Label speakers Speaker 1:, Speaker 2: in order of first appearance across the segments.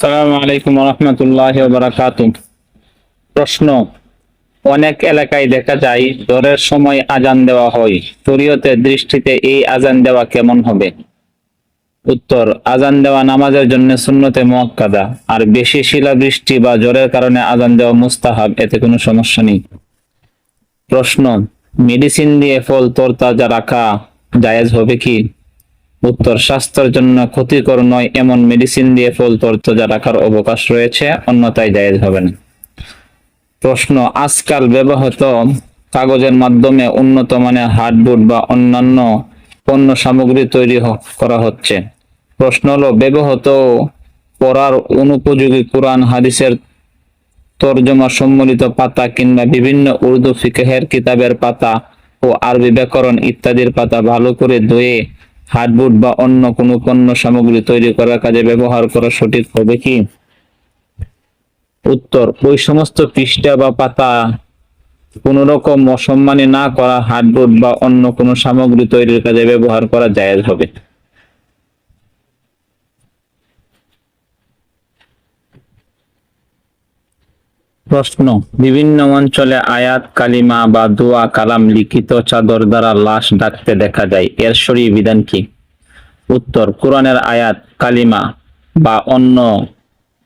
Speaker 1: সালাম আলাইকুম রহমতুল্লাহ বারাকাতু প্রশ্ন, অনেক এলাকায় দেখা যায় জোরের সময় আজান দেওয়া হয়। শরীয়তের দৃষ্টিতে এই আজান দেওয়া কেমন হবে? উত্তর, আজান দেওয়া নামাজের জন্য সুন্নতে মুয়াক্কাদা। আর বেশি শিলাবৃষ্টি বা জ্বরের কারণে আজান দেওয়া মুস্তাহাব, এতে কোনো সমস্যা নেই। প্রশ্ন, মেডিসিন দিয়ে ফল তরতাজা রাখা জায়েজ হবে কি? উত্তর, স্বাস্থ্যের জন্য ক্ষতিকর নয়, এমন মেডিসিন দিয়ে ফল তরতাজা রাখার অবকাশ রয়েছে অন্যথায় জায়েজ হবে না। প্রশ্ন, আজকাল ব্যবহৃত কাগজের মাধ্যমে উন্নত মানের হার্ডবোর্ড বা অন্যান্য পণ্য সামগ্রী তৈরি করা হচ্ছে। প্রশ্ন হলো, ব্যবহৃত পড়ার অনুপযোগী কোরআন, হাদিসের তর্জমা সম্মিলিত পাতা কিংবা বিভিন্ন উর্দু ফিকহের কিতাবের পাতা ও আরবি ব্যাকরণ ইত্যাদির পাতা ভালো করে ধুয়ে হার্ডবোর্ড বা অন্য কোনো পণ্য সামগ্রী তৈরি করার কাজে ব্যবহার করা সঠিক হবে কি? উত্তর, ওই সমস্ত পৃষ্ঠা বা পাতা কোন রকম অসম্মানে না করা হার্ডবোর্ড বা অন্য কোনো সামগ্রী তৈরির কাজে ব্যবহার করা জায়েজ হবে। প্রশ্ন, বিভিন্ন অঞ্চলে আয়াত, কালিমা বা দোয়া, কালাম লিখিত চাদর দ্বারা লাশ ডাকতে দেখা যায়। এর সরি বিধান কি? উত্তর, কোরআনের আয়াত, কালিমা বা অন্য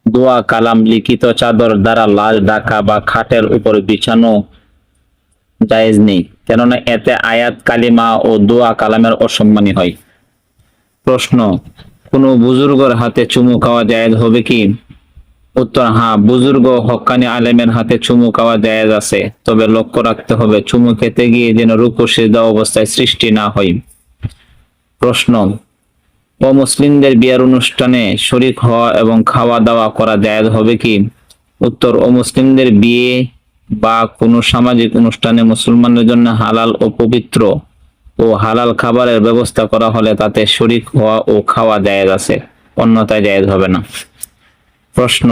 Speaker 1: দোয়া, কালাম লিখিত চাদর দ্বারা লাশ ডাকা বা খাটের উপর বিছানো জায়েজ নেই। কেননা এতে আয়াত, কালিমা ও দোয়া, কালামের অসম্মানী হয়। প্রশ্ন, কোনো বুজুর্গর হাতে চুমু খাওয়া জায়েজ হবে কি? উত্তর হ্যাঁ বুজুর্গ হক্কানি আলেমের হাতে চুমু খাওয়া জায়েজ আছে। তবে লক্ষ্য রাখতে হবে, চুমু খেতে গিয়ে যেন রূপ সিদ্ধা অবস্থায় সৃষ্টি না হয়। প্রশ্ন অমুসলিমদের বিয়ার অনুষ্ঠানে শরিক হওয়া এবং খাওয়া দাওয়া করা জায়েজ হবে কি? উত্তর অমুসলিমদের বিয়ে বা কোনো সামাজিক অনুষ্ঠানে মুসলমানদের জন্য হালাল ও পবিত্র ও হালাল খাবারের ব্যবস্থা করা হলে তাতে শরিক হওয়া ও খাওয়া জায়েজ আছে, অন্যথায় জায়েজ হবে না। প্রশ্ন,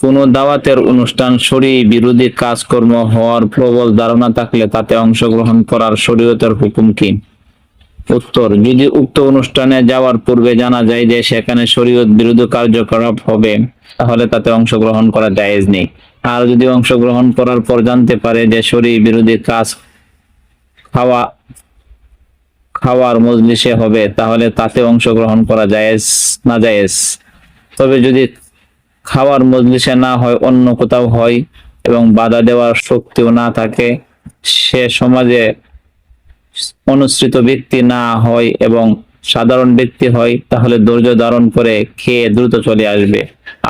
Speaker 1: কোন দাওয়াতের অনুষ্ঠান শরী বিরোধী কাজকর্ম হওয়ার প্রবল ধারণা থাকলে তাতে অংশগ্রহণ করার শরীয়তের হুকুম কি? উত্তর, যদি উক্ত অনুষ্ঠানে যাওয়ার পূর্বে জানা যায় যে সেখানে শরীয়ত বিরোধী কার্যকলাপ হবে, তাহলে তাতে অংশগ্রহণ করা জায়েজ নেই। আর যদি অংশগ্রহণ করার পর জানতে পারে যে শরী বিরোধী কাজ খাওয়া, খাওয়ার মজলিসে হবে, তাহলে তাতে অংশগ্রহণ করা জায়েজ না জায়েজ? তবে যদি খাওয়ার মজলিসে না হয়, অন্য কোথাও হয় এবং বাধা দেওয়ার শক্তিও না থাকে, সে সমাজে অনুসৃত ব্যক্তি না হয় এবং সাধারণ ব্যক্তি হয়, তাহলে ধৈর্য ধারণ করে খেয়ে দ্রুত চলে আসবে।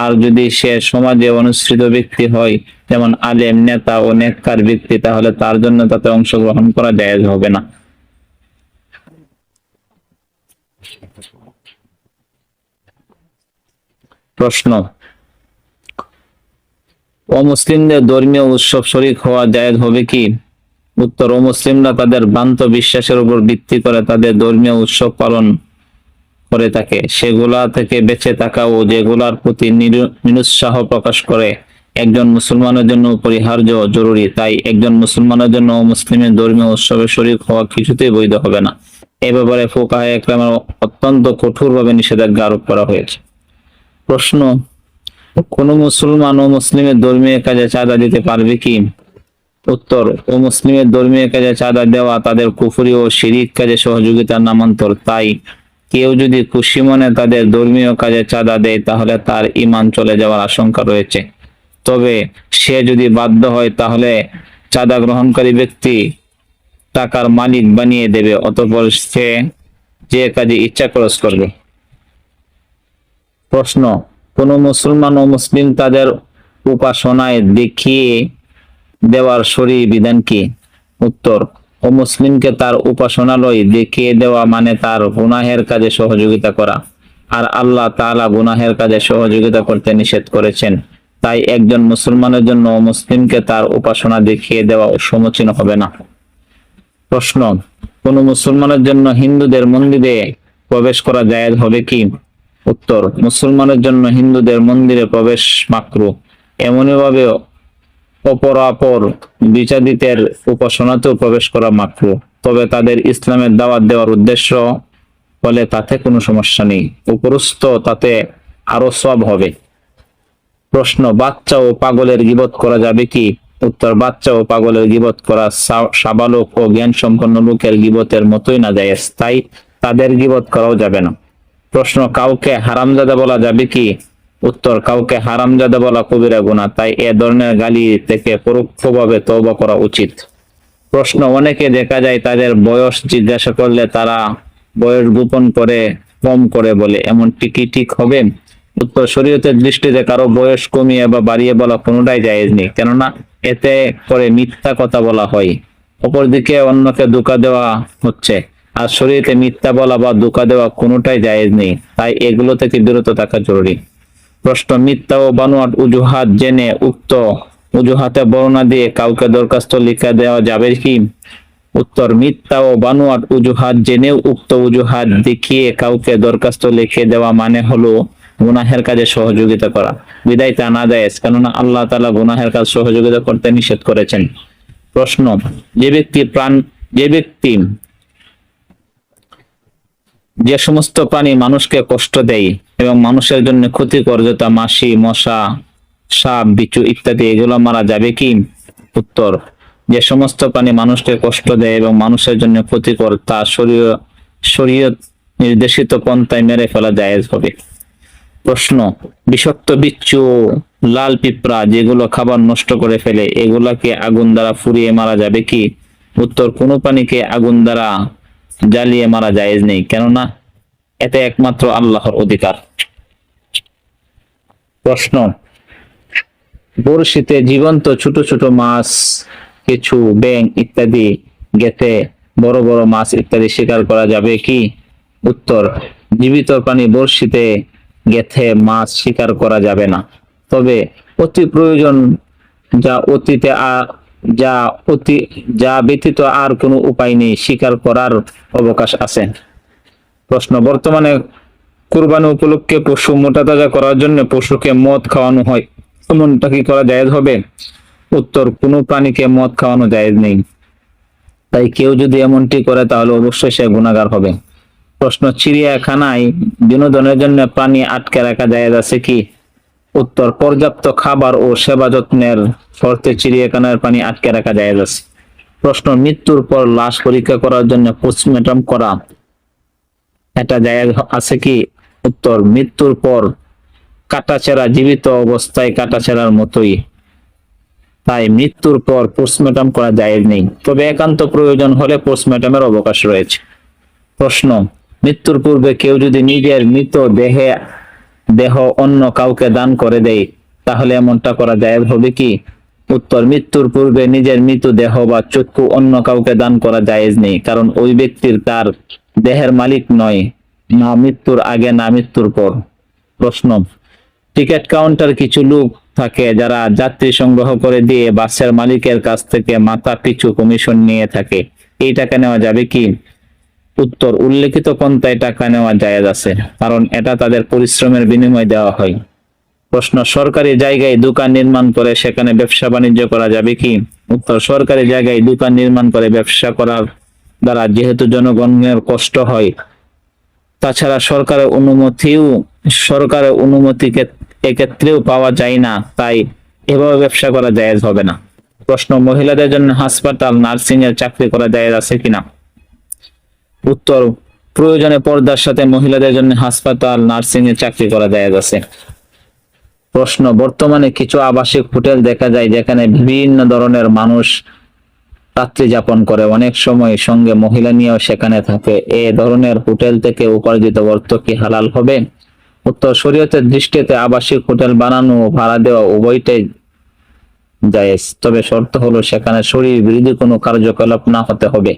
Speaker 1: আর যদি সে সমাজে অনুসৃত ব্যক্তি হয়, যেমন আলেম, নেতা ও নেককার ব্যক্তি, তাহলে তার জন্য তাতে অংশগ্রহণ করা জায়েজ হবে না। প্রশ্ন। অমুসলিমদের ধর্মীয় উৎসব শরিক হওয়া জায়েজ হবে কি? উত্তর, অমুসলিমরা তাদের ভ্রান্ত বিশ্বাসের উপর ভিত্তি করে তাদের ধর্মীয় উৎসব পালন করে থাকে। সেগুলা থেকে বেঁচে থাকা ও যেগুলার প্রতি নিরু- নিরুৎসাহ প্রকাশ করে, একজন মুসলমানের জন্য অপরিহার্য ও জরুরি। তাই একজন মুসলমানের জন্য মুসলিমের ধর্মীয় উৎসবে শরিক হওয়া কিছুতেই বৈধ হবে না। এ ব্যাপারে ফোকাহ একরামের অত্যন্ত কঠোরভাবে নিষেধাজ্ঞা আরোপ করা হয়েছে। প্রশ্ন কোন মুসলমান ও মুসলিমের ধর্মীয় কাজে চাঁদা দিতে পারবে কি? উত্তর, ও মুসলিমের ধর্মীয় কাজে চাঁদা দেওয়া তাদের কুফরি ও শিরিক কাজে সহযোগিতার নামান্তর। তাই কেউ যদি খুশি মনে তাদের ধর্মীয় কাজে চাঁদা দেয়, তাহলে তার ইমান চলে যাওয়ার আশঙ্কা রয়েছে। তবে সে যদি বাধ্য হয়, তাহলে চাঁদা গ্রহণকারী ব্যক্তি টাকার মালিক বানিয়ে দেবে, অতঃপর সে যে কাজে ইচ্ছা খরচ করবে। প্রশ্ন কোন মুসলমান ও মুসলিম তাদের উপাসনায় দেখিয়ে দেওয়ার শরী বিধান কি? উত্তর, ও মুসলিমকে তার উপাসনালয় দেখিয়ে দেওয়া মানে তার গুনাহের কাজে সহযোগিতা করা। আর আল্লাহ তাআলা গুনাহের কাজে সহযোগিতা করতে নিষেধ করেছেন। তাই একজন মুসলমানের জন্য মুসলিমকে তার উপাসনা দেখিয়ে দেওয়া সমীচীন হবে না। প্রশ্ন, কোন মুসলমানের জন্য হিন্দুদের মন্দিরে প্রবেশ করা জায়েজ হবে কি? উত্তর, মুসলমানের জন্য হিন্দুদের মন্দিরে প্রবেশ মাকরু। এমনই ভাবে অপরাপর বিচাদিতের উপাসনাতেও প্রবেশ করা মাকরু। তবে তাদের ইসলামের দাওয়াত দেওয়ার উদ্দেশ্য ফলে তাতে কোনো সমস্যা নেই। উপরস্থ তাতে আরও সব হবে। প্রশ্ন, বাচ্চা ও পাগলের গিবত করা যাবে কি? উত্তর, বাচ্চা ও পাগলের গিবত করা সাবালক ও জ্ঞান সম্পন্ন লোকের গিবতের মতোই না যায় তাই তাদের গিবত করাও যাবে না। প্রশ্ন, কাউকে হারামজাদা বলা যাবে কি? উত্তর, কাউকে হারামজাদা বলা কবিরা গুণা তাই এ ধরনের গালি থেকে পরোক্ষভাবে তওবা করা উচিত। প্রশ্ন, অনেকে দেখা যায় তাদের বয়স জিজ্ঞাসা করলে তারা বয়স গোপন করে, কম করে বলে, এমনটি কি ঠিক হবে? উত্তর, শরীয়তের দৃষ্টিতে কারও বয়স কমিয়ে বা বাড়িয়ে বলা কোনোটাই জায়েজ নেই, কেননা এতে করে মিথ্যা কথা বলা হয়। অপরদিকে অন্যকে ধোকা দেওয়া হচ্ছে। আর শরীরে মিথ্যা বলা বা ধোকা দেওয়া কোনোটাই জায়েজ নেই। তাই এগুলো থেকে বিরত থাকা জরুরি। প্রশ্ন, মিথ্যা ও বানোয়াট উজুহাত জেনে উক্ত উজুহাতে বর্ণনা দিয়ে কাউকে দরখাস্ত লিখে দেওয়া যাবে কি? উত্তর, মিথ্যা ও বানোয়াট উজুহাত জেনেও উক্ত উজুহাত দেখিয়ে কাউকে দরখাস্ত লিখে দেওয়া মানে হলো গুনাহের কাজে সহযোগিতা করা। বিদায় তা না দেয়, কেননা আল্লাহ তালা গুনাহের কাজ সহযোগিতা করতে নিষেধ করেছেন। প্রশ্ন, যে ব্যক্তি প্রাণ যে ব্যক্তি যে সমস্ত প্রাণী মানুষকে কষ্ট দেয় এবং মানুষের জন্য ক্ষতিকর যথা মাসি, মশা, সাপ, বিচু ইত্যাদি, এগুলো মারা যাবে কি? উত্তর, যে সমস্ত প্রাণী মানুষকে কষ্ট দেয় এবং মানুষের জন্য ক্ষতিকর, তা শরীর শরীয়ত নির্দেশিত পন্থায় মেরে ফেলা জায়েজ হবে। প্রশ্ন, বিষাক্ত বিচ্ছু, লাল পিঁপড়া যেগুলো খাবার নষ্ট করে ফেলে, এগুলাকে আগুন দ্বারা ফুরিয়ে মারা যাবে কি? উত্তর, কোনো প্রাণীকে আগুন দ্বারা জ্বালিয়ে মারা জায়েজ নেই, কেননা এতে একমাত্র আল্লাহর অধিকার। প্রশ্ন, বড়শিতে জীবন্ত ছোট ছোট মাছ, কিছু ব্যাং ইত্যাদি গেতে বড় বড় মাছ ইত্যাদি শিকার করা যাবে কি? উত্তর, জীবিত প্রাণী বড়শিতে গেথে মাছ শিকার করা যাবে না। তবে অতি প্রয়োজন যা অতীতে যা অতি, যা ব্যতীত আর কোনো উপায় নেই শিকার করার অবকাশ আছে। প্রশ্ন, বর্তমানে কুরবানি উপলক্ষে পশু মোটা তাজা করার জন্য পশুকে মদ খাওয়ানো হয়, এমনটা কি করা জায়েজ হবে? উত্তর, কোনো প্রাণীকে মদ খাওয়ানো জায়েজ নেই। তাই কেউ যদি এমনটি করে, তাহলে অবশ্যই সে গুণাগার হবে। প্রশ্ন, চিড়িয়াখানায় বিনোদনের জন্য প্রাণী আটকে রাখা জায়েজ আছে কি? উত্তর, পর্যাপ্ত খাবার ও সেবা যত্নের শর্তে চিড়িয়াখানার প্রাণী আটকে রাখা জায়েজ আছে প্রশ্ন, মৃত্যুর পর লাশ পরীক্ষা করার জন্য পোস্টমর্টম করা। এটা জায়েজ আছে কি? উত্তর, মৃত্যুর পর কাটাছেড়া, জীবিত অবস্থায় কাটাছেড়ার মতোই। তাই মৃত্যুর পর পোস্টমর্টম করা জায়েজ নেই। তবে একান্ত প্রয়োজন হলে পোস্টমর্টমের অবকাশ রয়েছে। প্রশ্ন, মৃত্যুর পূর্বে কেউ যদি নিজের মৃত দেহে দেহ অন্য কাউকে দান করে দেয় তাহলে এমনটা করা জায়েজ হবে কি? উত্তর, মৃত্যুর পূর্বে নিজের মৃত দেহ বা চক্ষু অন্য কাউকে দান করা জায়েজ নেই, কারণ ওই ব্যক্তির তার দেহের মালিক নয়, না মৃত্যুর আগে, না মৃত্যুর পর। প্রশ্ন, টিকিট কাউন্টার কিছু লোক থাকে যারা যাত্রী সংগ্রহ করে দিয়ে বাসের মালিকের কাছ থেকে মাথা পিছু কমিশন নিয়ে থাকে। এই টাকা নেওয়া যাবে কি? উত্তর উল্লেখিত পন্থায় টাকা নেওয়া জায়েজ আছে, কারণ এটা তাদের পরিশ্রমের বিনিময় দেওয়া হয়। প্রশ্ন, সরকারি জায়গায় দোকান নির্মাণ করে সেখানে ব্যবসা বাণিজ্য করা যাবে কি? উত্তর, সরকারি জায়গায় দোকান নির্মাণ করে ব্যবসা করার দ্বারা যেহেতু জনগণের কষ্ট হয়। তাছাড়া সরকারের অনুমতিও, সরকারের অনুমতিকে এক্ষেত্রেও পাওয়া যায় না, তাই এভাবে ব্যবসা করা জায়েজ হবে না। প্রশ্ন, মহিলাদের জন্য হাসপাতাল নার্সিং এর চাকরি করা জায়েজ আছে কিনা? উত্তর প্রয়োজনে পর্দার সাথে মহিলাদের জন্য হাসপাতাল নার্সিং এর চাকরি করা জায়েজ আছে প্রশ্ন, বর্তমানে কিছু আবাসিক হোটেল দেখা যায় যেখানে বিভিন্ন ধরনের মানুষ রাত্রি যাপন করে। অনেক সময় সঙ্গে মহিলা নিয়েও সেখানে থাকে। এ ধরনের হোটেল থেকে উপার্জিত অর্থ কি হালাল হবে? উত্তর, শরীয়তের দৃষ্টিতে আবাসিক হোটেল বানানো ও ভাড়া দেওয়া উভয়টাই জায়েজ। তবে শর্ত হলো সেখানে শরীর বিরোধী কোনো কার্যকলাপ না হতে হবে।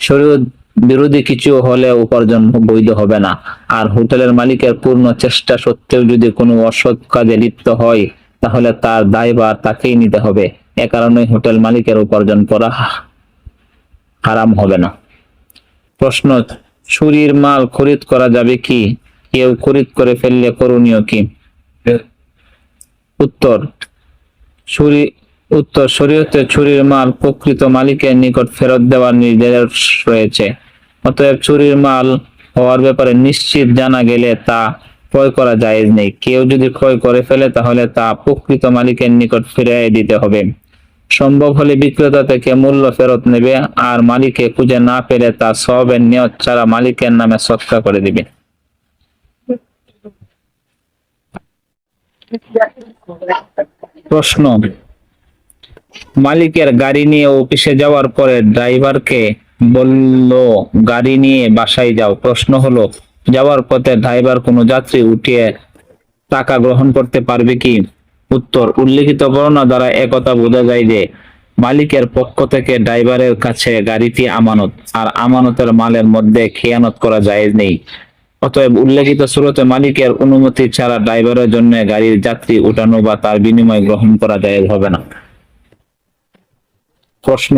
Speaker 1: শরীয়ত বিরোধী কিছু হলে উপার্জন বৈধ হবে না। আর হোটেলের মালিকের পূর্ণ চেষ্টা সত্ত্বেও যদি কোনো অসৎ কাজে লিপ্ত হয়, তাহলে তার দায়ভার তাকেই নিতে হবে। এ কারণে হোটেল মালিকের উপার্জন করা হারাম হবে না। প্রশ্ন চুরির মাল খরিদ করা যাবে কি? কেউ খরিদ করে ফেললে করণীয় কি? উত্তর চুরি উত্তর শরীয়তে চুরির মাল প্রকৃত মালিকের নিকট ফেরত দেওয়ার নির্দেশ রয়েছে। অতএব চুরির মাল হওয়ার ব্যাপারে নিশ্চিত জানা গেলে তা ক্রয় করা জায়েজ নেই। কেউ যদি ক্রয় করে ফেলে, তাহলে তা প্রকৃত মালিকের নিকট ফিরিয়ে দিতে হবে। সম্ভব হলে বিক্রেতা থেকে মূল্য ফেরত নেবে আর মালিকে খুঁজে না পেলে তা সবের নিয়ত ছাড়া মালিকের নামে সৎকা করে দিবে। প্রশ্ন মালিকের গাড়ি নিয়ে অফিসে যাওয়ার পরে ড্রাইভারকে বলল, গাড়ি নিয়ে বাসায় যাও। প্রশ্ন হলো, যাওয়ার পথে ড্রাইভার কোনো যাত্রী উঠিয়ে টাকা গ্রহণ করতে পারবে কি? উত্তর, উল্লেখিত বর্ণনা দ্বারা একথা বোঝা যায় যে মালিকের পক্ষ থেকে ড্রাইভারের কাছে গাড়িটি আমানত, আর আমানতের মালের মধ্যে খেয়ানত করা যায় নেই। অতএব উল্লেখিত স্রোতে মালিকের অনুমতি ছাড়া ড্রাইভারের জন্য গাড়ির যাত্রী উঠানো বা তার বিনিময় গ্রহণ করা যায় হবে না। প্রশ্ন।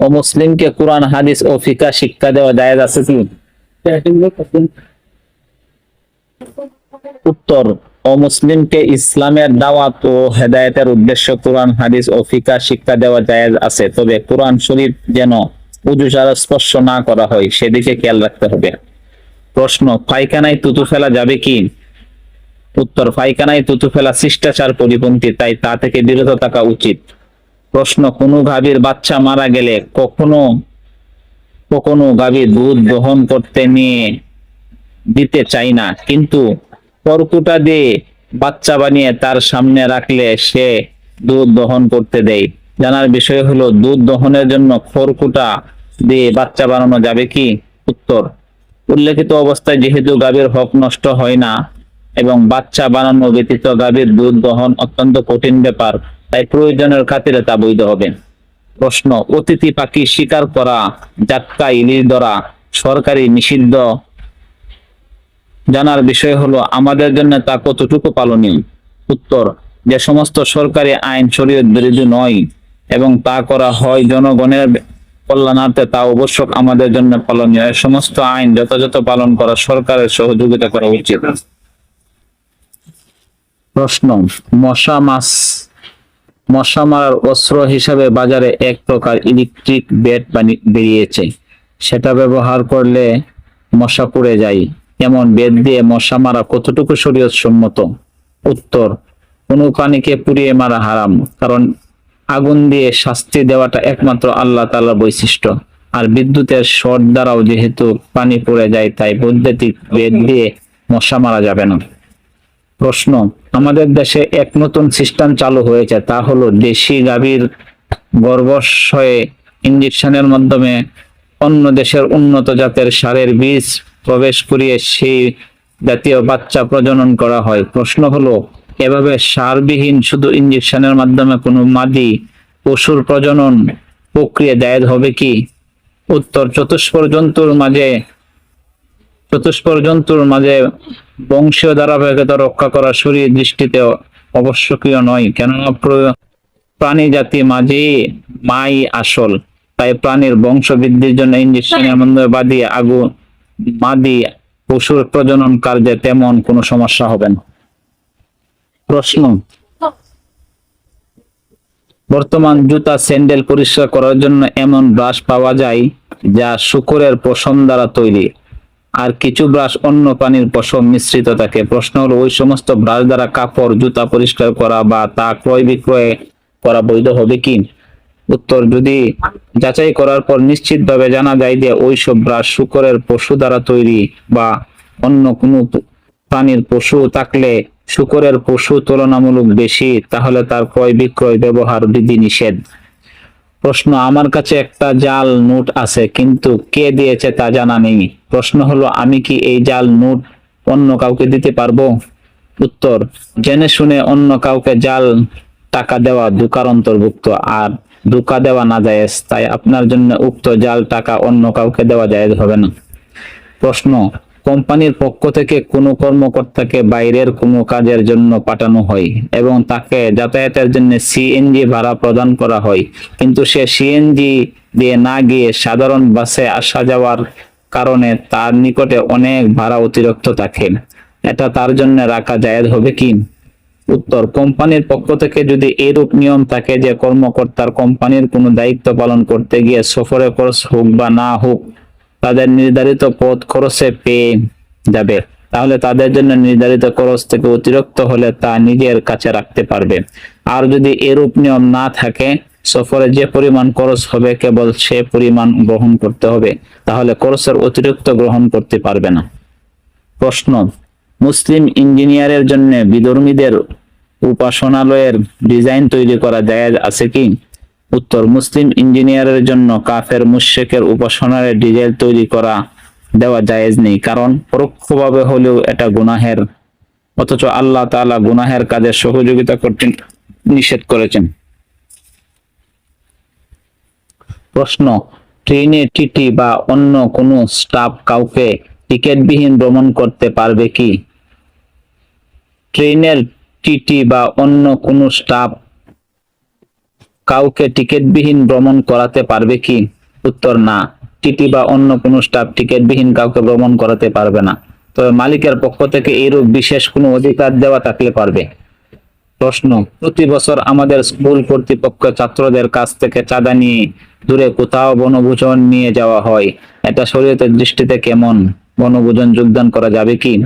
Speaker 1: অমুসলিমকে কোরআন, হাদিস ও ফিকা শিক্ষা দেওয়া জায়েজ আছে কি? উত্তর অমুসলিমকে ইসলামের দাওয়াত ও হেদায়েতের উদ্দেশ্য কোরআন, হাদিস ও ফিকা শিক্ষা দেওয়া জায়েজ আছে। তবে কোরআন শরীফ যেন উজু ছাড়া স্পর্শ না করা হয়, সেদিকে খেয়াল রাখতে হবে। প্রশ্ন, পায়খানায় তুতু ফেলা যাবে কি? উত্তর, পায়খানায় তুতু ফেলা শিষ্টাচার পরিপন্থী, তাই তা থেকে বিরত থাকা উচিত। প্রশ্ন, কোনো গাভীর বাচ্চা মারা গেলে কখনো কখনো গাভীর দুধ গ্রহণ করতে নিয়ে দিতে চাই না। কিন্তু পরকুটা দিয়ে বাচ্চা বানিয়ে তার সামনে রাখলে সে দুধ দহন করতে দেয়। জানার বিষয় হলো, দুধ দহনের জন্য খড়কুটা দিয়ে বাচ্চা বানানো যাবে কি? উত্তর, উল্লেখিত অবস্থায় যেহেতু গাভীর হক নষ্ট হয় না, এবং বাচ্চা বানানো ব্যতীত গাভীর দুধ দহন অত্যন্ত কঠিন ব্যাপার। তাই প্রয়োজনের খাতিরে তা বৈধ হবে। প্রশ্ন, অতিথি পাখি শিকার করা জাটকা ইলিশ ধরা সরকারি নিষিদ্ধ জানার বিষয় হলো আমাদের জন্য তা কতটুকু পালনীয়? উত্তর, যে সমস্ত সরকারি আইন শরীয়ত বিরোধী নয় এবং তা করা হয় জনগণের কল্যাণার্থে, তা অবশ্য আমাদের জন্য পালনীয়। সমস্ত আইন যথাযথ পালন করা সরকারের সহযোগিতা করা উচিত। প্রশ্ন, মশা মাছ মশা মারার অস্ত্র হিসাবে বাজারে এক প্রকার ইলেকট্রিক ব্যাট বেরিয়েছে। সেটা ব্যবহার করলে মশা পড়ে যায়। এমন বেদ দিয়ে মশা মারা কতটুকু শরীয়ত সম্মত উত্তর কোনো প্রাণীকে পুড়িয়ে মারা হারাম, কারণ আগুন দিয়ে শাস্তি দেওয়াটা একমাত্র আল্লাহ তাআলার বৈশিষ্ট্য। আর বিদ্যুতের শর্ট দ্বারাও যেহেতু পানি পড়ে যায়, তাই বৈদ্যুতিক বেদ দিয়ে মশা মারা যাবে না। প্রশ্ন আমাদের দেশে এক নতুন সিস্টেম চালু হয়েছে, তা হলো দেশি গাভীর গর্ভাশয়ে ইঞ্জেকশনের মাধ্যমে অন্য দেশের উন্নত জাতের সারের বীজ প্রবেশ করিয়ে সেই জাতীয় বাচ্চা প্রজনন করা হয়। প্রশ্ন হলো, এভাবে সারবিহীন শুধু ইঞ্জেকশনের মাধ্যমে কোনো মাদি পশুর প্রজনন প্রক্রিয়া জায়েজ হবে কি? উত্তর, চতুষ্পর জন্তুর মাঝে, চতুষ্পর জন্তুর মাঝে বংশীয় ধারাবাহিকতা রক্ষা করা শরীর দৃষ্টিতে আবশ্যকীয় নয়। কেননা প্রাণী জাতি মাঝে মাই আসল। তাই প্রাণীর বংশ বৃদ্ধির জন্য ইঞ্জেকশনের মাধ্যমে বাদি আগু মাদি পশুর প্রজনন কার্যে তেমন কোনো সমস্যা হবে না। প্রশ্ন? বর্তমান জুতা স্যান্ডেল পরিষ্কার করার জন্য এমন ব্রাশ পাওয়া যায় যা শুকরের পশম দ্বারা তৈরি। আর কিছু ব্রাশ অন্য প্রাণীর পশম মিশ্রিত থাকে। প্রশ্ন হলো, ওই সমস্ত ব্রাশ দ্বারা কাপড়, জুতা পরিষ্কার করা বা তা ক্রয় বিক্রয় করা বৈধ হবে কি? উত্তর, যদি যাচাই করার পর নিশ্চিতভাবে জানা যায় যে ওই সব ব্রাশ শুকরের পশু দ্বারা তৈরি বা অন্য কোনো প্রাণীর পশু থাকলে শুকরের পশু তুলনামূলক বেশি, তাহলে তার ক্রয় বিক্রয় ব্যবহার বিধি নিষেধ প্রশ্ন, আমার কাছে একটা জাল নোট আছে, কিন্তু কে দিয়েছে তা জানা নেই। প্রশ্ন হলো, আমি কি এই জাল নোট অন্য কাউকে দিতে পারব? উত্তর, জেনে শুনে অন্য কাউকে জাল টাকা দেওয়া দুকার অন্তর্ভুক্ত আর দুকা দেওয়া না জায়েজ, তাই আপনার জন্য উক্ত জাল টাকা অন্য কাউকে দেওয়া জায়েজ হবে না। প্রশ্ন কোম্পানির পক্ষ থেকে কোনো কর্মকর্তাকে বাইরের কোনো কাজের জন্য পাঠানো হয় এবং তাকে যাতায়াতের জন্য সিএনজি ভাড়া প্রদান করা হয়। কিন্তু সে সিএনজি দিয়ে না গিয়ে সাধারণ বাসে আসা যাওয়ার কারণে তার নিকটে অনেক ভাড়া অতিরিক্ত থাকে। এটা তার জন্য রাখা জায়েজ হবে কি? উত্তর, কোম্পানির পক্ষ থেকে যদি এরূপ নিয়ম থাকে যে কর্মকর্তার কোম্পানির কোনো দায়িত্ব পালন করতে গিয়ে সফরে খরচ হোক বা না হোক তাদের নির্ধারিত পথ খরচে পেয়ে যাবে। তাহলে তাদের জন্য নির্ধারিত খরচ থেকে অতিরিক্ত হলে তা নিজের কাছে রাখতে পারবে। আর যদি এরূপ নিয়ম না থাকে, সফরে যে পরিমাণ খরচ হবে, কেবল সে পরিমাণ গ্রহণ করতে হবে। তাহলে খরচের অতিরিক্ত গ্রহণ করতে পারবে না। প্রশ্ন, মুসলিম ইঞ্জিনিয়ারের জন্য বিধর্মীদের উপাসনালয়ের ডিজাইন তৈরি করা জায়েজ আছে কি? উত্তর, মুসলিম ইঞ্জিনিয়ারের জন্য কাফের মুশেকের উপাসনালয়ের ডিজাইন তৈরি করা দেওয়া জায়েজ নেই, কারণ পরোক্ষভাবে হলেও এটা গুনাহের, অথচ আল্লাহ তাআলা গুনাহের কাজে সহযোগিতা করতে নিষেধ করেছেন। প্রশ্ন ট্রেনে টিটি বা অন্য কোনো স্টাফ কাউকে টিকিটবিহীন ভ্রমণ করতে পারবে কি? ট্রেনের টিটি বা অন্য কোনো স্টাফ কাউকে টিকিটবিহীন ভ্রমণ করাতে পারবে কি? উত্তর, না। টিটি বা অন্য কোনো স্টাফ টিকিটবিহীন কাউকে ভ্রমণ করাতে পারবে না। তবে মালিকের পক্ষ থেকে এইরূপ বিশেষ কোনো অধিকার দেওয়া থাকলে পারবে। প্রশ্ন, প্রতি বছর আমাদের স্কুল কর্তৃপক্ষ ছাত্রদের কাছ থেকে চাঁদা নিয়ে দূরে কোথাও বনভোজন নিয়ে যাওয়া হয়। এটা শরীয়তের দৃষ্টিতে কেমন? বনভোজন যোগদান করা যাবে কি?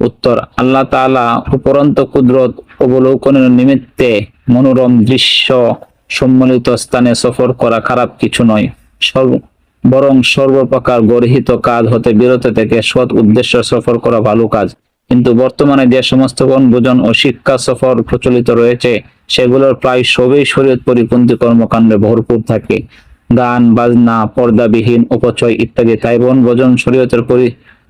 Speaker 1: উত্তর, আল্লাহ তাআলা উপরন্ত কুদরত অবলোকনের নিমিত্তে মনোরম দৃশ্য সম্মিলিত স্থানে সফর করা খারাপ কিছু নয়। সর্ব বরং সর্বপ্রকার গর্হিত কাজ হতে বিরত থেকে সৎ উদ্দেশ্য সফর করা ভালো কাজ। কিন্তু বর্তমানে যে সমস্ত বনভোজন ও শিক্ষা সফর প্রচলিত রয়েছে, সেগুলোর প্রায় সবই শরীয়ত পরিপন্থী কর্মকাণ্ডে ভরপুর থাকে। গান, বাজনা, পর্দাবিহীন উপচয় ইত্যাদি। তাই বনভোজন শরীয়তের পরি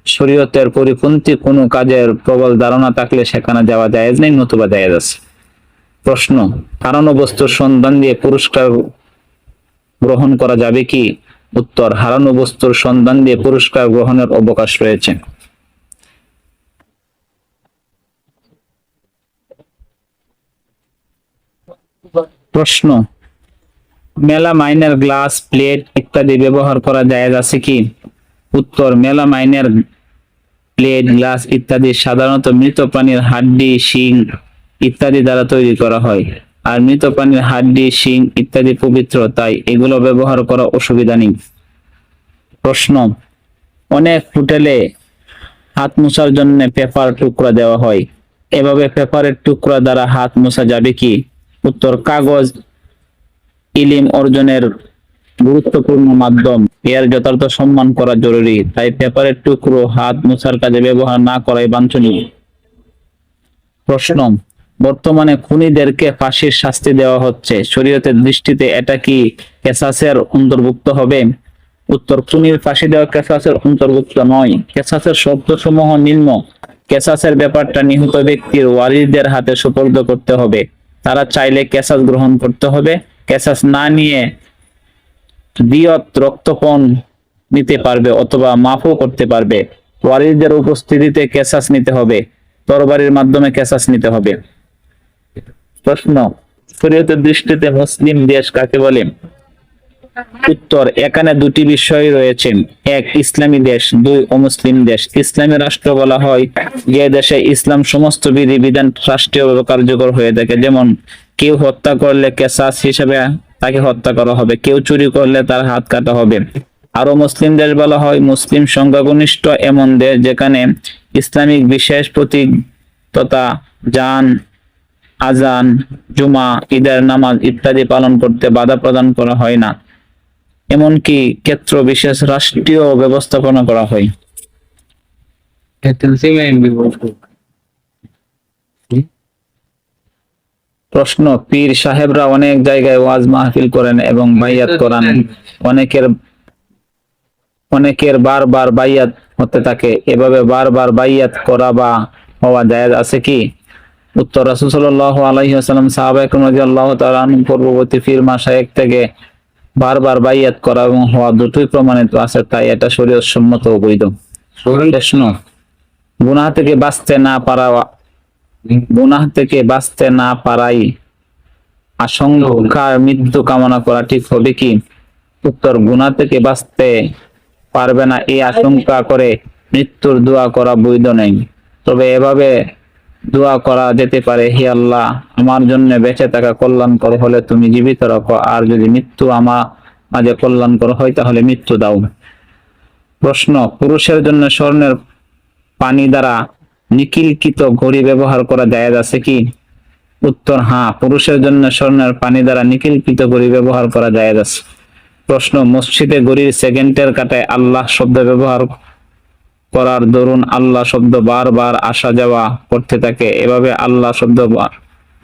Speaker 1: শরীয়তের পরিপন্থী কোনো কাজের প্রবল ধারণা থাকলে সেখানে যাওয়া জায়েজ নেই, নতুবা জায়েজ আছে। প্রশ্ন হারানো বস্তুর সন্ধান দিয়ে পুরস্কার গ্রহণ করা যাবে কি? উত্তর হারানো বস্তুর সন্ধান দিয়ে পুরস্কার গ্রহণের অবকাশ রয়েছে। প্রশ্ন, মেলামাইনের গ্লাস, প্লেট ইত্যাদি ব্যবহার করা যায় আছে কি? উত্তর, মেলামাইনের প্লেট, গ্লাস ইত্যাদি সাধারণত মৃত প্রাণীর হাড্ডি, শিং ইত্যাদি দ্বারা তৈরি করা হয়। আর মৃত প্রাণীর হাড্ডি, শিং ইত্যাদি পবিত্র, তাই এগুলো ব্যবহার করা অসুবিধা নেই। প্রশ্ন, অনেক হোটেলে হাত মোছার জন্য পেপার টুকরা দেওয়া হয়। এভাবে পেপারের টুকরা দ্বারা হাত মোছা যাবে কি? উত্তর, কাগজ, ইলিম অর্জনের গুরুত্বপূর্ণ মাধ্যম। এর যথার্থ সম্মান করা জরুরি, তাই পেপারের টুকরো হাত মোছার কাজে ব্যবহার না করাই বাঞ্ছনীয়। প্রশ্ন বর্তমানে খুনিদেরকে ফাঁসির শাস্তি দেওয়া হচ্ছে। শরীয়তের দৃষ্টিতে এটা কি কেসাসের অন্তর্ভুক্ত হবে? উত্তর, খুনির ফাঁসি দেওয়া কেসাসের অন্তর্ভুক্ত নয়। কেসাসের শব্দ সমূহ নিম্ন। কেসাসের ব্যাপারটা নিহত ব্যক্তির ওয়ারিসদের হাতে সুপর্দ করতে হবে। তারা চাইলে কেসাস গ্রহণ করতে হবে। কেসাস না নিয়ে দিয়ত, রক্তপণ নিতে পারবে অথবা মাফও করতে পারবে। ওয়ারিসদের উপস্থিতিতে কেসাস নিতে হবে। তরবারির মাধ্যমে কেসাস নিতে হবে। প্রশ্ন শরীয়তের দৃষ্টিতে মুসলিম দেশ কাকে বলে? উত্তর, এখানে দুটি বিষয় রয়েছে। এক, ইসলামী দেশ, দুই, অমুসলিম দেশ। ইসলামী রাষ্ট্র বলা হয় যে দেশে ইসলাম সমস্ত বিধি, বিধান রাষ্ট্রীয়ভাবে কার্যকর হয়ে থাকে। যেমন, কেউ হত্যা করলে কেসাস হিসেবে তাকে হত্যা করা হবে, কেউ চুরি করলে তার হাত কাটা হবে। আরও মুসলিম দেশ বলা হয়, মুসলিম সংখ্যাগনিষ্ঠ এমন দেশ যেখানে ইসলামিক বিশেষ প্রতীক তথা জান আজান জুমা ঈদের নামাজ ইত্যাদি পালন করতে বাধা প্রদান করা হয় না। এমনকি ক্ষেত্র বিশেষ রাষ্ট্রীয় ব্যবস্থাপনা করা হয়। প্রশ্ন পীর সাহেবরা অনেক জায়গায় ওয়াজ মাহফিল করেন এবং বাইয়াত করান। অনেকের অনেকের বারবার বাইয়াত হতে থাকে। এভাবে বারবার বাইয়াত করা বা হওয়া জায়েজ আছে কি? উত্তর রাসূল সাল্লাল্লাহু আলাইহি ওয়াসাল্লাম সাহাবা একরাম রাদিয়াল্লাহু তাআলা আনহুম পূর্ববর্তী পীর মাশায়েখ থেকে বারবার বাইয়াত করা এবং হওয়া দুটোই প্রমাণিত আছে তাই এটা শরীর সম্মত বৈধ প্রশ্ন গুনাহ থেকে বাঁচতে না পারা গুনাহ থেকে বাঁচতে না পারাই আশঙ্কার মৃত্যু কামনা করা ঠিক হবে কি? উত্তর গুনাহ থেকে বাঁচতে পারবে না এই আশঙ্কা করে মৃত্যুর দোয়া করা বৈধ নেই তবে এভাবে দোয়া করা যেতে পারে। হে আল্লাহ, আমার জন্য বেঁচে থাকা কল্যাণকর হলে তুমি জীবিত রাখো। আর যদি মৃত্যু আমার মাঝে কল্যাণকর হয়, তাহলে মৃত্যু দাও। প্রশ্ন, পুরুষের জন্য স্বর্ণের পানি দ্বারা নিখিলকৃত ঘড়ি ব্যবহার করা জায়েজ আছে কি? উত্তর হ্যাঁ পুরুষের জন্য স্বর্ণের পানি দ্বারা নিখিলকৃত ঘড়ি ব্যবহার করা জায়েজ আছে। প্রশ্ন, মসজিদে ঘড়ির সেকেন্ডের কাটায় আল্লাহ শব্দ ব্যবহার করার দরুন আল্লাহ শব্দ বারবার আসা যাওয়া করতে থাকে। এভাবে আল্লাহ শব্দ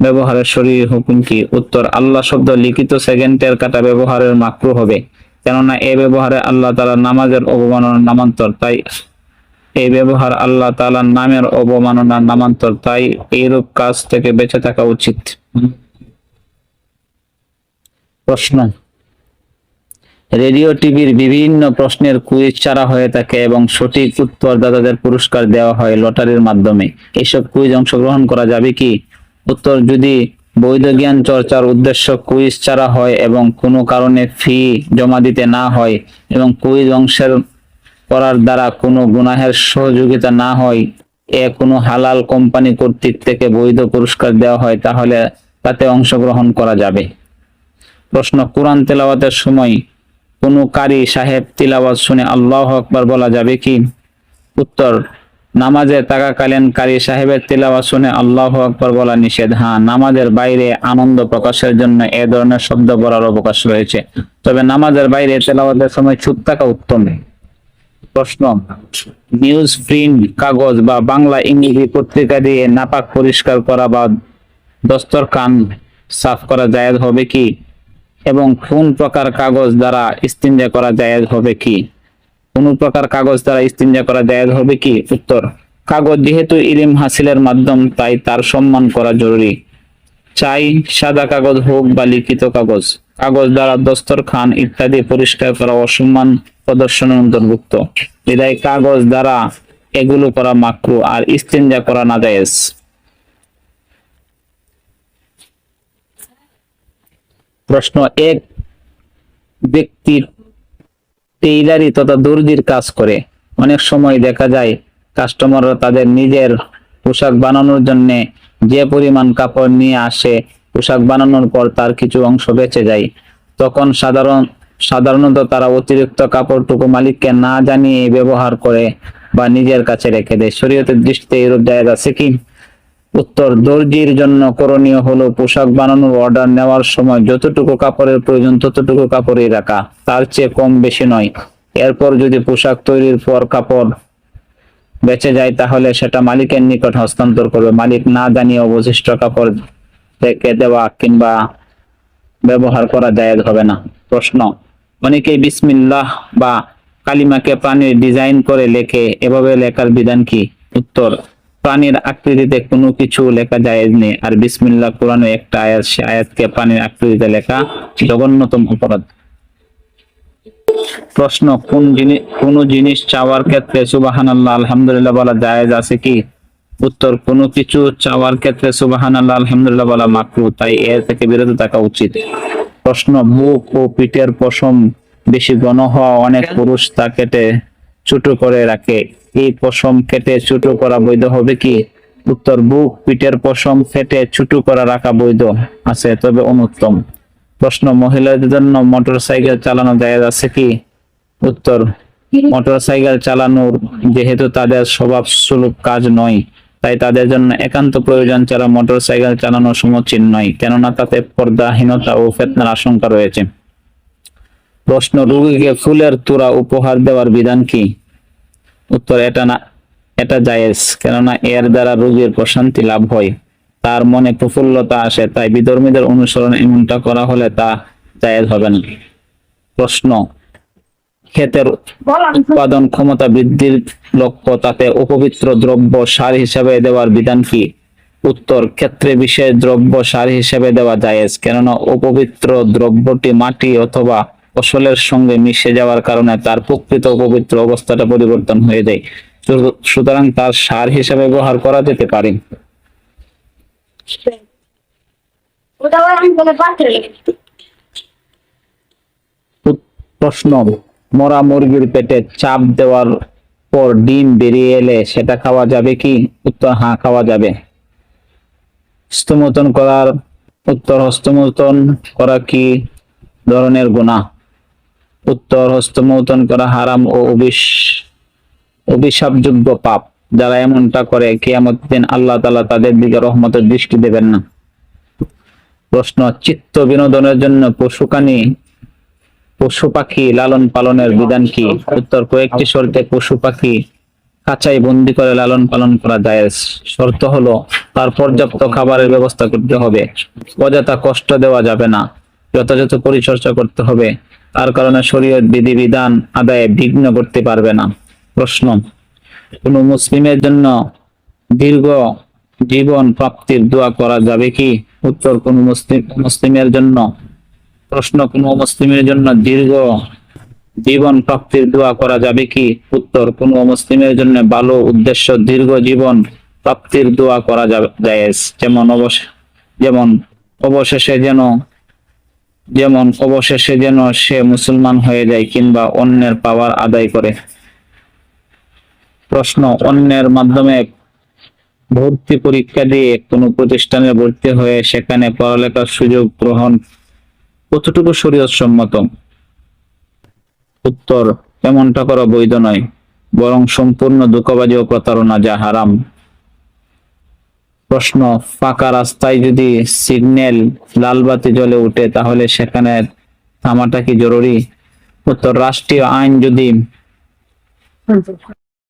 Speaker 1: ব্যবহারের শরীর হুকুম কি? উত্তর, আল্লাহ শব্দ লিখিত সেকেন্ডের কাটা ব্যবহারের মাকরু হবে। কেননা এ ব্যবহারে আল্লাহ তালা নামাজের অবমাননার নামান্তর, তাই এই ব্যবহার আল্লাহ তাআলার নামের অবমাননার নামান্তর, তাই এইরূপ কাজ থেকে বেঁচে থাকা উচিত। প্রশ্ন। রেডিও টিভির বিভিন্ন প্রশ্নের কুইজ চারা হয়ে থাকে এবং সঠিক উত্তরদাতাদের পুরস্কার দেওয়া হয় লটারির মাধ্যমে। এসব কুইজ অংশগ্রহণ করা যাবে কি? উত্তর, যদি বৈধ জ্ঞান চর্চার উদ্দেশ্য কুইজ চারা হয় এবং কোনো কারণে ফি জমা দিতে না হয় এবং কুইজ অংশের করার দ্বারা কোনো গুনাহের সহযোগিতা না হয়, এ কোনো হালাল কোম্পানি কর্তৃক থেকে বৈধ পুরস্কার দেওয়া হয়, তাহলে তাতে অংশগ্রহণ করা যাবে। প্রশ্ন, কোরআন তেলাওয়াতের সময় কোনো কারি সাহেব তিলাওয়াত শুনে আল্লাহ আকবার বলা যাবে কি? উত্তর, নামাজে থাকাকালীন কারি সাহেবের তিলাওয়াত শুনে আল্লাহ আকবার বলা নিষেধ। হ্যাঁ নামাজের বাইরে আনন্দ প্রকাশের জন্য এ ধরনের শব্দ বলার অবকাশ রয়েছে। তবে নামাজের বাইরে তেলাওয়াতের সময় চুপ থাকা উত্তম। প্রশ্ন, নিউজ, প্রিন্ট, কাগজ বা বাংলা, ইংরেজি পত্রিকা দিয়ে নাপাক পরিষ্কার করা বা দস্তরখান সাফ করা জায়েজ হবে কি? এবং কোন প্রকার কাগজ দ্বারা ইস্তিনজা করা জায়েজ হবে কি? কোন প্রকার কাগজ দ্বারা ইস্তিনজা করা জায়েজ হবে কি? উত্তর, কাগজ যেহেতু ইলিম হাসিলের মাধ্যম, তাই তার সম্মান করা জরুরি। চাই সাদা কাগজ হোক বা লিখিত কাগজ কাগজ দ্বারা দস্তর খান ইত্যাদি পরিষ্কার করা অসম্মান প্রদর্শনের অন্তর্ভুক্ত। বিদায়, কাগজ দ্বারা এগুলো করা মাকরু আর ইস্তিনজা করা না জায়েজ প্রশ্ন এক, ব্যক্তির টেইলারি তথা দর্জির কাজ করে। অনেক সময় দেখা যায়, কাস্টমাররা তাদের নিজের পোশাক বানানোর জন্য যে পরিমাণ কাপড় নিয়ে আসে, পোশাক বানানোর পর তার কিছু অংশ বেঁচে যায়। তখন সাধারণ, সাধারণত তারা অতিরিক্ত কাপড়টুকু মালিককে না জানিয়ে ব্যবহার করে বা নিজের কাছে রেখে দেয়। শরীয়তের দৃষ্টিতে এরূপ জায়গা আছে কি? উত্তর, দর্জির জন্য করণীয় হলো পোশাক বানানোর অর্ডার নেওয়ার সময় যতটুকু কাপড়ের প্রয়োজন ততটুকু কাপড়ই রাখা, তার চেয়ে কম বেশি নয়। এরপর যদি পোশাক তৈরির পর কাপড় বেঁচে যায়, তাহলে সেটা মালিকের নিকট হস্তান্তর করবে। মালিক না জানিয়ে অবশিষ্ট কাপড় রেখে দেওয়া কিংবা ব্যবহার করা জায়েজ হবে না। প্রশ্ন অনেকেই বিসমিল্লাহ বা কালিমাকে প্রাণীর ডিজাইন করে লেখে। এভাবে লেখার বিধান কি? উত্তর প্রাণীর আকৃতিতে কোনো কিছু লেখা জায়েজ নেই আর বিসমিল্লাহ কোরআনে একটা আয়াত সে আয়াতকে প্রাণীর আকৃতিতে লেখা জঘন্যতম অপরাধ। প্রশ্ন কোন জিনিস কোন জিনিস চাওয়ার ক্ষেত্রে সুবাহান আল্লাহ আলহামদুলিল্লাহ বলা জায়েজ আছে কি? উত্তর কোনো কিছু চাওয়ার ক্ষেত্রে সুবাহান আল্লাহ আলহামদুলিল্লাহ বলা মাকরু তাই এর থেকে বিরত থাকা উচিত। প্রশ্ন বুক ও পিঠের পশম বেশি ঘন হওয়া অনেক পুরুষ তা কেটে ছোট করে রাখে। এই পশম কেটে ছোট করা বৈধ হবে কি? উত্তর, বুক পিঠের পশম কেটে ছোট করা রাখা বৈধ আছে, তবে অনুত্তম। প্রশ্ন, মহিলাদের জন্য মোটর সাইকেল চালানো জায়েজ আছে কি? উত্তর মোটর সাইকেল চালানোর যেহেতু তাদের স্বভাব সুলভ কাজ নয়, তাই তাদের জন্য একান্ত প্রয়োজন ছাড়া মোটর সাইকেল চালানো সমীচীন নয়, কেননা তাতে পর্দাহীনতা ও ফেতনার আশঙ্কা রয়েছে। প্রশ্ন, রোগীকে ফুলের তোড়া উপহার দেওয়ার বিধান কি? উত্তর, এটা না, এটা জায়েজ, কেননা এর দ্বারা রোগীর প্রশান্তি লাভ হয়। তার মনে প্রফুল্লতা আসে, তাই বিধর্মীদের অনুসরণ এমনটা করা হলে তা জায়েজ হবে না। প্রশ্ন, ক্ষেতের উৎপাদন ক্ষমতা বৃদ্ধির লক্ষ্য, তাতে অপবিত্র দ্রব্য সার হিসাবে দেওয়ার বিধান কি? উত্তর, ক্ষেত্রে বিশেষ দ্রব্য সার হিসেবে দেওয়া জায়েজ, কেননা অপবিত্র দ্রব্যটি মাটি অথবা ফসলের সঙ্গে মিশে যাওয়ার কারণে তার প্রকৃত অপবিত্র অবস্থাটা পরিবর্তন হয়ে যায়। সুতরাং তার সার হিসেবে ব্যবহার করা যেতে পারে। প্রশ্ন, মরা মুরগির পেটে চাপ দেওয়ার পর ডিম বেরিয়ে এলে সেটা খাওয়া যাবে কি? উত্তর হ্যাঁ খাওয়া যাবে। হস্তমোতন করার, উত্তর, হস্তমোতন করা কি ধরনের গুনাহ? উত্তর হস্তমোতন করা হারাম ও অবিশ, অভিশাপযোগ্য পাপ। যারা এমনটা করে কিয়ামত দিন আল্লাহ তাআলা তাদের দিকে রহমতের দৃষ্টি দেবেন না। প্রশ্ন, চিত্ত বিনোদনের জন্য পশুকানি, পশু পাখি লালন পালনের বিধান কি? উত্তর, কয়েকটি শর্তে পশু পাখি খাঁচাই বন্দি করে লালন পালন করা যায়। শর্ত হলো, তার পর্যাপ্ত খাবারের ব্যবস্থা করতে হবে। অযথা কষ্ট দেওয়া যাবে না। যথাযথ পরিচর্যা করতে হবে। তার কারণে শরীয়ত বিধিবিধান আদায়ে বিঘ্ন করতে পারবে না। প্রশ্ন, কোন মুসলিমের জন্য দীর্ঘ জীবন প্রাপ্তির দোয়া করা যাবে কি? উত্তর, কোন মুসলিম, মুসলিমের জন্য। প্রশ্ন, কোন মুসলিমের জন্য দীর্ঘ জীবন প্রাপ্তির দোয়া করা যাবে কি? উত্তর, কোন মুসলিমের জন্য ভালো উদ্দেশ্য দীর্ঘ জীবন প্রাপ্তির দোয়া করা যাবে যেমন অবশ্য যেমন অবশেষে যেন যেমন অবশেষে যেন সে মুসলমান হয়ে যায় কিংবা অন্যের পাওয়ার আদায় করে। প্রশ্ন, অন্যের মাধ্যমে ভর্তি পরীক্ষা দিয়ে কোনো প্রতিষ্ঠানে ভর্তি হয়ে সেখানে পড়ালেখার সুযোগ গ্রহণ কতটুকু শরীয়ত সম্মত উত্তর এমনটা করা বৈধ নয়, বরং সম্পূর্ণ দুঃখবাজি ও প্রতারণা যা হারাম। প্রশ্ন, ফাঁকা রাস্তায় যদি সিগন্যাল লাল বাতি জ্বলে ওঠে তাহলে সেখানে থামাটা কি জরুরি? উত্তর, রাষ্ট্রীয় আইন যদি